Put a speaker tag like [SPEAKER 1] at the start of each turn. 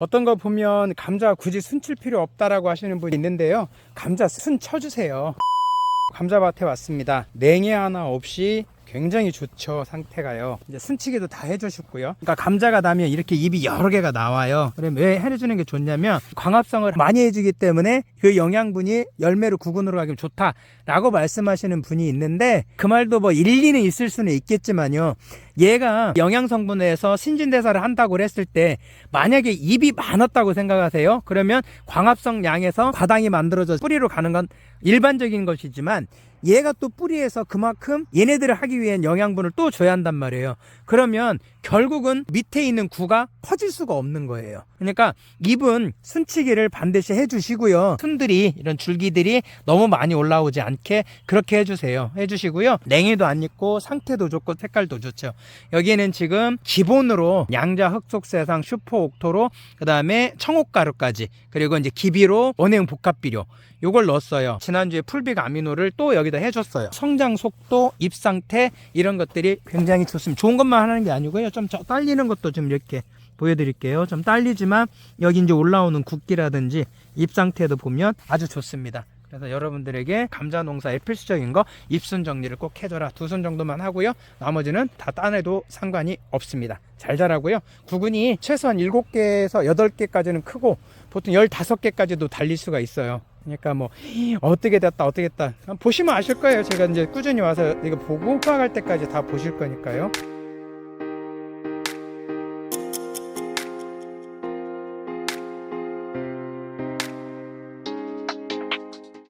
[SPEAKER 1] 어떤 거 보면 감자 굳이 순 칠 필요 없다라고 하시는 분이 있는데요. 감자 순 쳐주세요. 감자밭에 왔습니다. 냉해 하나 없이 굉장히 좋죠 상태가요 이제 순치기도 다 해주셨고요 그러니까 감자가 나면 이렇게 잎이 여러 개가 나와요 그럼 왜 해주는 게 좋냐면 광합성을 많이 해주기 때문에 그 영양분이 열매로 구근으로 가기면 좋다라고 말씀하시는 분이 있는데 그 말도 뭐 일리는 있을 수는 있겠지만요 얘가 영양 성분에서 신진대사를 한다고 했을 때 만약에 잎이 많았다고 생각하세요 그러면 광합성 양에서 과당이 만들어져 뿌리로 가는 건 일반적인 것이지만 얘가 또 뿌리에서 그만큼 얘네들을 하기 위한 영양분을 또 줘야 한단 말이에요. 그러면 결국은 밑에 있는 구가 커질 수가 없는 거예요. 그러니까 잎은 순치기를 반드시 해주시고요. 순들이 이런 줄기들이 너무 많이 올라오지 않게 그렇게 해주세요. 해주시고요. 냉이도 안 익고 상태도 좋고 색깔도 좋죠. 여기는 지금 기본으로 양자 흑속세상 슈퍼 옥토로 그 다음에 청옥가루까지 그리고 이제 기비로 원행 복합 비료 요걸 넣었어요. 지난주에 풀빅 아미노를 또 여기다 해줬어요. 성장 속도, 잎 상태 이런 것들이 굉장히 좋습니다. 좋은 것만 하는 게 아니고요. 좀 저- 딸리는 것도 좀 이렇게 보여드릴게요. 좀 딸리지만 여기 이제 올라오는 굵기라든지 잎 상태도 보면 아주 좋습니다. 그래서 여러분들에게 감자 농사의 필수적인 거 잎순 정리를 꼭 해줘라. 두손 정도만 하고요. 나머지는 다 따내도 상관이 없습니다. 잘 자라고요. 구근이 최소한 7개에서 8개까지는 크고 보통 15개까지도 달릴 수가 있어요. 그러니까 뭐 어떻게 됐다 어떻게 됐다 보시면 아실 거예요 제가 이제 꾸준히 와서 이거 보고 수확할 때까지 다 보실 거니까요